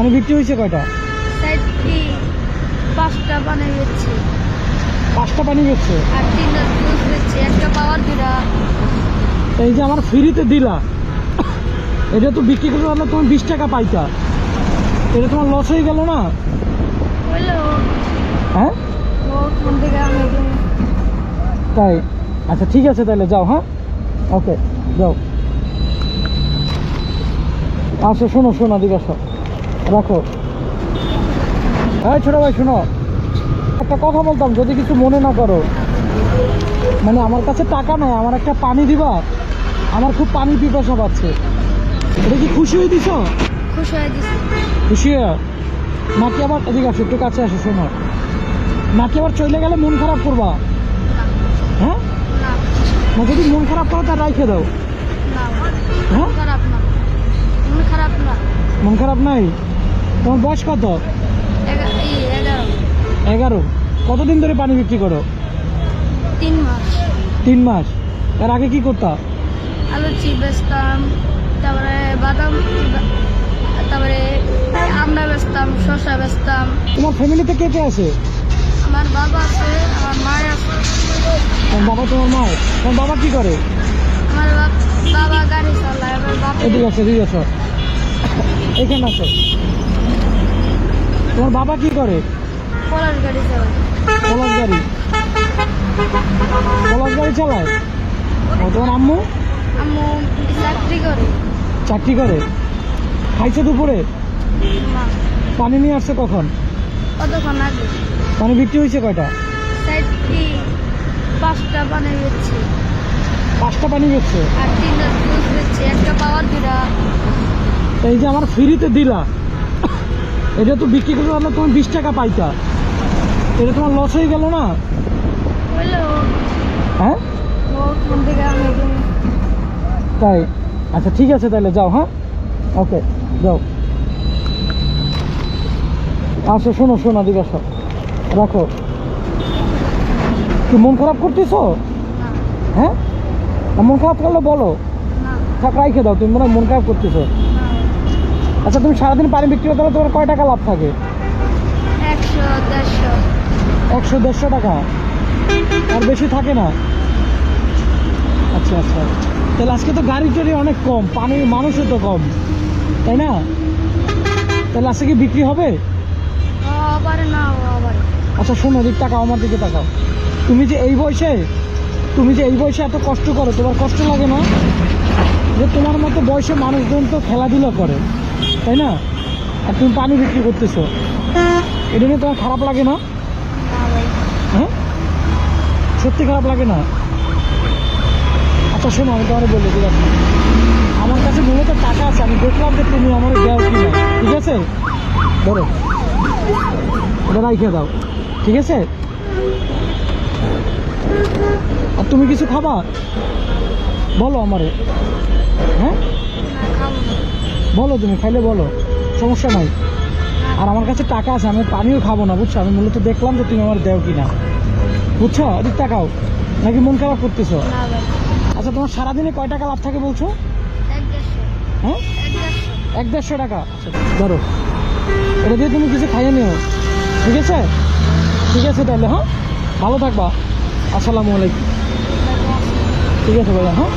পানি বিক্রি হয়েছে কয়টা? পাঁচটা বেচছি পাঁচটা পানি বেচছে আর তিনটা জুস বেচছি একটা পাওয়ার দুটা এই যে আমার ফ্রিতে দিলা। এটা তো বিক্রি করতে পারলে তুমি বিশ টাকা পাইতা। এটা তোমার লস হয়ে গেল না? হ্যাঁ। তাই? আচ্ছা ঠিক আছে তাহলে যাও হ্যাঁ? ওকে যাও। আচ্ছা শোনো শোনো দিকে আসো। রাখো হ্যাঁ ছোটো ভাই শোনো। একটা কথা বলতাম যদি কিছু মনে না করো। মানে আমার কাছে টাকা নাই আমার একটা পানি দিবা। আমার খুব পানি পিপাসা পাচ্ছে। এটা কি খুশি হয়ে দিছ? খুশি হয়ে দিছি। খুশি নাকি আবার এদিকে আসো একটু কাছে আসো শোনো। নাকি আবার চলে গেলে মন খারাপ করবা? হ্যাঁ? না যদি মন খারাপ করো তা রাইখে দাও। হ্যাঁ? মন খারাপ নাই? তোমার বয়স কত? এগারো। কতদিন ধরে পানি বিক্রি করো? তিন মাস। তিন মাস এর আগে কি করতাম আলু বেচতাম তারপরে বাদাম তারপরে আমরা বেচতাম শসা বেচতাম তোমার ফ্যামিলিতে কে কে আছে? আমার বাবা আছে আমার মা আছে তোমার বাবা, তোমার মা? তোমার বাবা কি করে? আমার বাবা গাড়ি চালায় আমার বাপ এদিকে আছে এদিকে আছে এখানে আছে তোমার বাবা কি করে? পলাশ গাড়ি চালায়। পলাশ গাড়ি? পলাশ গাড়ি চালায়? ও তোমার আম্মু? আম্মু চাকরি করে। চাকরি করে? খাইছে দুপুরে? পানি নিয়ে আসছে কখন? কতক্ষণ আগে? পানি বিক্রি হয়েছে কয়টা? পাঁচটা বানিয়ে বেচছি। পাঁচটা পানি বেচছে? আর তিনটা জুস বেচছি একটা পাওয়ার দুটা এই যে আমার ফ্রিতে দিলা। এটা তো বিক্রি করতে পারলে তোমার বিশ টাকা পাইতা। এটা তোমার লস হয়ে গেল না? হ্যাঁ। তাই। আচ্ছা ঠিক আছে তাহলে যাও হ্যাঁ? ওকে যাও। আচ্ছা শোনো শোনো দিকে আসো রাখো। কি মন খারাপ করতেছো? হ্যাঁ? মন খারাপ করলে বলো। থাক রাইখে দাও তুমি মনে হয় মন খারাপ করতেছো। আচ্ছা তুমি সারাদিন পানি বিক্রি করতে হলে তোমার কয় টাকা লাভ থাকে? একশো দেড়শো। একশো দেড়শো টাকা? আর বেশি থাকে না? আচ্ছা আচ্ছা। তাহলে আজকে তো গাড়ি টাড়ি অনেক কম পানির মানুষও তো কম তাই না? তাহলে আজকে কি বিক্রি হবে? না আচ্ছা শোনো দিক টাকাও আমার দিকে তাকাও। তুমি যে এই বয়সে তুমি যে এই বয়সে এত কষ্ট করো তোমার কষ্ট লাগে না? যে তোমার মতো বয়সে মানুষজন তো খেলাধুলা করে। তাই না? আর তুমি পানি বিক্রি করতেছো। এটা নিয়ে তোমার খারাপ লাগে না? না হ্যাঁ? সত্যি খারাপ লাগে না? আচ্ছা শোনো, আমি তোমার বলি, ঠিক আছে? আমার কাছে মূলত টাকা আছে, আমি দেখলাম যে তুমি আমার দেও কিনা ঠিক আছে? ধরো। ওটা রাইখে দাও, ঠিক আছে? আর তুমি কিছু খাবা? বলো আমারে। হ্যাঁ? না না বলো তুমি খাইলে বলো। সমস্যা নাই। আর আমার কাছে টাকা আছে আমি পানিও খাব না বুঝছ? আমি মূলত দেখলাম যে তুমি আমার দেও কিনা। বুঝছ? এদিক টাকাও নাকি মন খারাপ করতেছো? আচ্ছা তোমার সারাদিনে কয় টাকা লাভ থাকে বলছো? হ্যাঁ? এক দেড়শো। টাকা। আচ্ছা ধরো। এটা দিয়ে তুমি কিছু খাইয়ে নিও। ঠিক আছে? ঠিক আছে তাহলে হ্যাঁ? ভালো থাকবা। আসসালামু আলাইকুম। ঠিক আছে ভাইয়া হ্যাঁ?